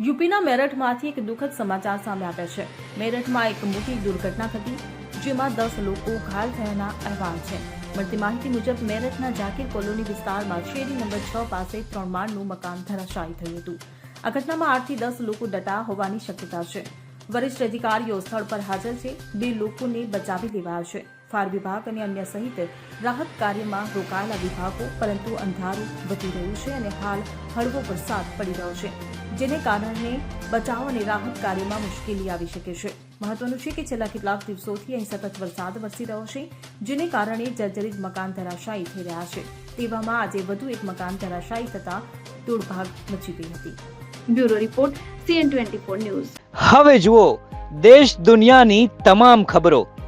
યુપીના મેરઠમાંથી એક દુઃખદ સમાચાર સામે આવ્યા છે. મેરઠમાં એક મોટી દુર્ઘટના ઘટી, જેમાં દસ લોકો ઘાયલ થયાના અહેવાલ છે. મળતી માહિતી મુજબ, મેરઠના જાકીર કોલોની વિસ્તારમાં શેરી નંબર છ પાસે ત્રણ માળનું મકાન ધરાશાયી થયું હતું. આ ઘટનામાં આઠથી દસ લોકો ડટા હોવાની શક્યતા છે. વરિષ્ઠ અધિકારીઓ સ્થળ પર હાજર છે. બે લોકોને બચાવી લેવાયા છે. ફાયર વિભાગ અને અન્ય સહિત રાહત કાર્યમાં રોકાયેલા વિભાગો, પરંતુ અંધારું વધી રહ્યું છે અને હાલ હળવો વરસાદ પડી રહ્યો છે, જેને કારણે બચાવ અને રાહત કાર્યમાં મુશ્કેલી આવી શકે છે. મહત્વનું છે કે છેલ્લા કેટલાક દિવસોથી અહીં સતત વરસાદ વરસી રહ્યો છે, જેને કારણે જર્જરિત મકાન ધરાશાયી થઈ રહ્યા છે. તેવામાં આજે વધુ એક મકાન ધરાશાયી થતા દોડભાગ મચી ગઈ હતી. Bureau report, CN twenty four news. હવે જુઓ, દેશ દુનિયાની તમામ ખબરો.